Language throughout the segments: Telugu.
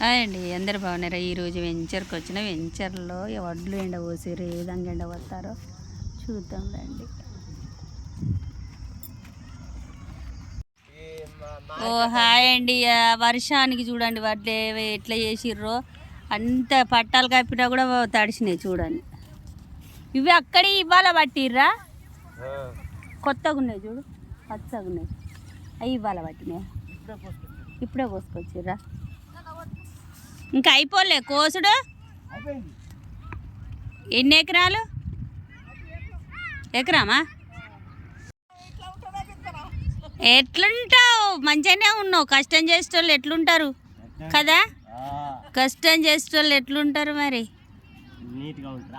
హాయ్ అండి అందరు బాగున్నారా? ఈరోజు వెంచర్కి వచ్చిన వెంచర్లో ఈ వడ్లు ఎండ పోసారు ఏ విధంగా ఎండ పోతారో చూద్దాం రండి. ఓ హాయ్ అండి వర్షానికి చూడండి వడ్లు ఎట్లా చేసిర్రో. అంత పట్టాలు కప్పినా కూడా తడిసినాయి చూడండి. ఇవి అక్కడి ఇవాళ పట్టిర్రా? కొత్తగా ఉన్నాయి చూడు పచ్చగా ఉన్నాయి. అవి ఇవాళ పట్టినాయి? ఇప్పుడే పోసుకొచ్చిర్రా ఇంకా అయిపోలే కోసుడు. ఎన్ని ఎకరాలు? ఎకరామా? ఎట్లుంటావు? మంచిగానే ఉన్నావు. కష్టం చేసేటోళ్ళు ఎట్లుంటారు? కదా? కష్టం చేసేటోళ్ళు ఎట్లుంటారు మరి?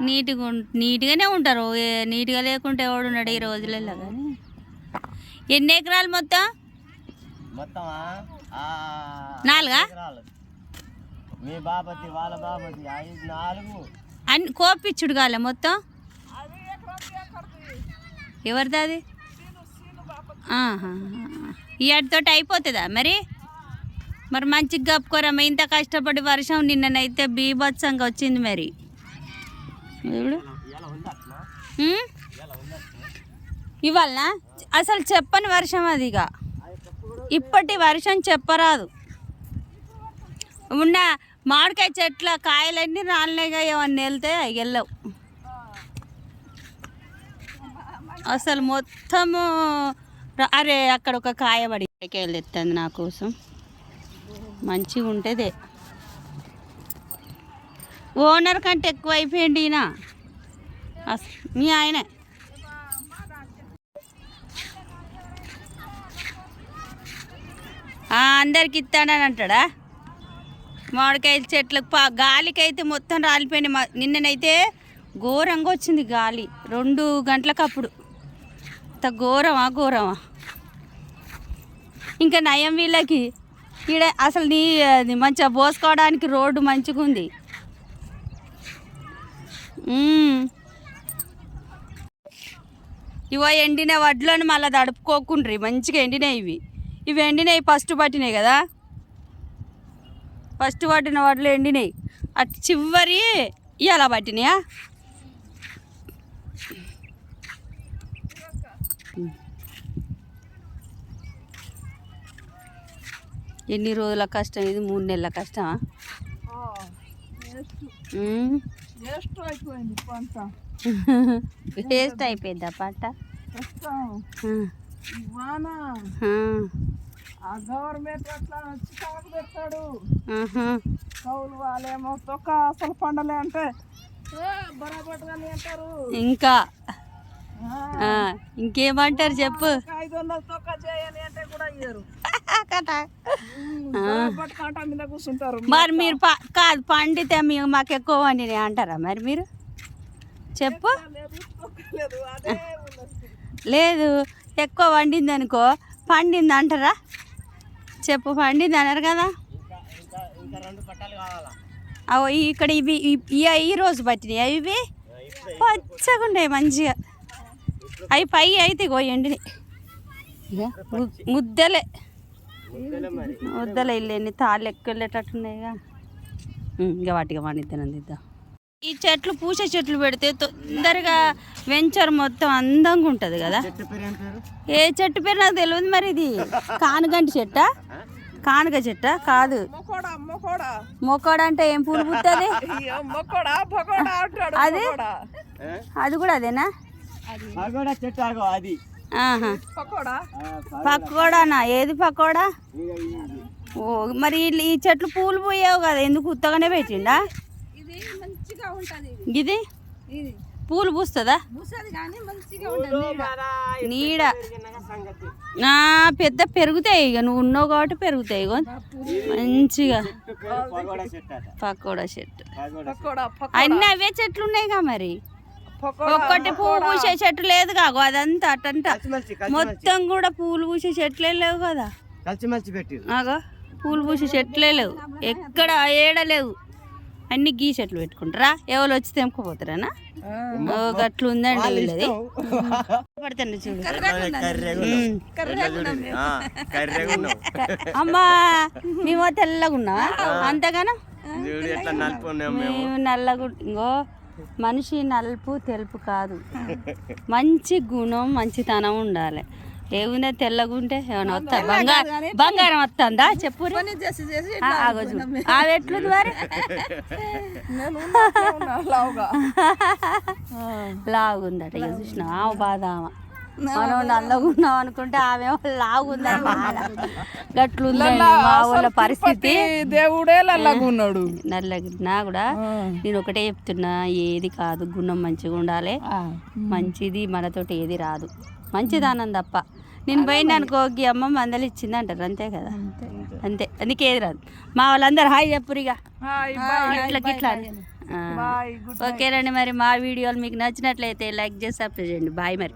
నీట్గా నీట్గానే ఉంటారు. నీట్గా లేకుంటే ఎవడున్నాడు ఈ రోజులలో కానీ. ఎన్ని ఎకరాలు మొత్తం? నాలుగా. మీ బాపతి వాళ్ళ బాపతి ఐదు నాలుగు. అన్ని కోపిచ్చుడు కాలే మొత్తం? ఎవరిది అది? ఈ అడితోటి అయిపోతుందా మరి? మరి మంచిగా కప్పుకోరమ్మ ఇంత కష్టపడి వర్షం నిన్ననైతే బీభత్సంగా వచ్చింది మరి. చూడు ఇవాళ అసలు చెప్పని వర్షం అది ఇక. ఇప్పటి వర్షం చెప్పరాదు. ఉన్న మామిడికాయ చెట్ల కాయలన్నీ రాలినాయిగా ఏమన్నా వెళ్తే అవి వెళ్ళవు. అసలు మొత్తము అరే అక్కడ ఒక కాయ పడి కాయలు తెస్తుంది నా కోసం. మంచిగా ఉంటుందే. ఓనర్ కంటే ఎక్కువ అయిపోయింది ఈయన. అసలు మీ ఆయనే. అందరికి ఇస్తాడని అంటాడా? మామిడికాయ చెట్లకు పా గాలికి అయితే మొత్తం రాలిపోయినాయి. మా నిన్ననైతే ఘోరంగా వచ్చింది గాలి. రెండు గంటలకు అప్పుడు అంత ఘోరమా ఘోరమా? ఇంకా నయం వీళ్ళకి. ఈడ అసలు నీ అది మంచిగా పోసుకోవడానికి రోడ్డు మంచిగా ఉంది. ఇవో ఎండిన వడ్లను మళ్ళీ దడుపుకోకుండ్రి మంచిగా ఎండినాయి ఇవి. ఇవి ఎండినాయి ఫస్ట్ పట్టినాయి కదా? ఫస్ట్ పట్టిన వడ్లు ఎండినాయి. అటు చివరి ఇలా పట్టినాయా ఎన్ని రోజుల కష్టం ఇది? మూడు నెలల కష్టమా. వేస్ట్. అయిపోయింది పంట. ఆ, వాన. ఆ, ఆ గవర్నమెంట్ అట్లా వచ్చి కాకు పెడతాడు ఆహా. కౌలు వాళ్ళేమో తొక్క అసలు పండలే అంటే "ఏ, బరాబట్టుగానే అంటారు. ఇంకా. ఇంకేమంటారు చెప్పు. ఐదు వందలు తొక్క అంటే కూడా ఇయ్యరు. కూర్చుంటారు. మరి మీరు కాదు పండితే మీ- మాకు ఎక్కువ వండిని అంటారా మరి మీరు? చెప్పు. లేదు ఎక్కువ వండింది అనుకో పండింది అంటారా? చెప్పు పండింది అన్నారు కదా? అవు ఇక్కడ ఇవి ఈ- రోజు పట్టినాయి ఇవి? ఇప్పుడే పచ్చగా ఉన్నాయి మంచిగా. అవి పై అయితే ము- ముద్దలే. ముద్దలే ఇల్లేని తాళ్ళు ఎక్కువ వెళ్ళేటట్టున్నాయిగా ఇంకా వాటిగా వండిద్దాం దిద్దాం ఈ చెట్లు పూసే చెట్లు పెడితే తొందరగా వెంచర్ మొత్తం అందంగా ఉంటుంది కదా. చెట్టు పేరు ఏం చెట్టు పేరు నాకు తెలియదు మరి ఇది. కానుగంటి చెట్టా? కానుగ చెట్టా? కాదు. మొకోడా మొకోడా. మొక్కడు అంటే ఏం పూలు పుట్టది? అదే? అది కూడా అదేనా? పకోడానా? ఏది పకోడా. ఓ మరి ఈ- ఈ చెట్లు పూలు పోయావు కదా ఎందుకు ఉత్తగానే పెట్టిండా? ఇది మంచిగా ఉంటది ఇది. ఇది? పూలు పూస్తుందా? పూలు నీడ. పెరిగినాక సంగతి. నా పెద్ద పెరుగుతాయి ఇక నువ్వు ఉన్నావు కాబట్టి పెరుగుతాయి ఇగో. మంచిగా. పకోడా చెట్టు అన్నీ అవే చెట్లు ఉన్నాయిగా మరి ఒక్కటి పువ్వు పూసే చెట్టు లేదు కాగో అదంతా అటంట. మొత్తం కూడా పూలు పూసే చెట్లే లేవు కదా. కలిసిమెలిసి ఆగో పూలు పూసే చెట్లే లేవు. ఎక్కడ ఏడ లేవు. అన్ని గీ చెట్లు పెట్టుకుంటారా? ఎవరు వచ్చి తెంపుకోపోతారా ఓ గట్లు ఉందండి వీళ్ళది. చూడు. అమ్మా మేము తెల్లగా ఉన్నావా? అంతగానో? మేము? మేము నల్లగు ఇంగో మనిషి నలుపు తెలుపు కాదు. మంచి గుణం మంచితనం ఉండాలి. ఏముందా? తెల్లగుంటే ఏమైనా వస్తా బంగారం బంగారం వస్తుందా? చెప్పు పని చేసి చేసి ఆగో చూడు. ఆవి ఎట్లుంది మరి? లాగుందట ఇక చూసిన. ఆమె బాధ ఆమె. మనం నల్లగున్నాం అనుకుంటే ఆమె లాగుందని బాధ. గట్లుందండి మా ఊళ్ళ పరిస్థితి? దేవుడే లల్లగా ఉన్నాడు నల్లగినా కూడా నేను ఒకటే చెప్తున్నా ఏది కాదు గుణం మంచిగా ఉండాలి. మంచిది మనతోటి ఏది రాదు. మంచిదానం తప్ప నేను పోయిన అనుకో ఈ అమ్మ మందలు ఇచ్చింది అంటారు అంతే కదా. అంతే. అందుకే ఏది రాదు. మా వాళ్ళందరూ హాయ్ చెప్పురు ఇక. హాయ్ బాయ్ ఇట్లా ఇట్లా ఓకేనండి మరి మా వీడియోలు మీకు నచ్చినట్లయితే లైక్ చేసి సబ్స్క్రైబ్ చేయండి. బాయ్ మరి.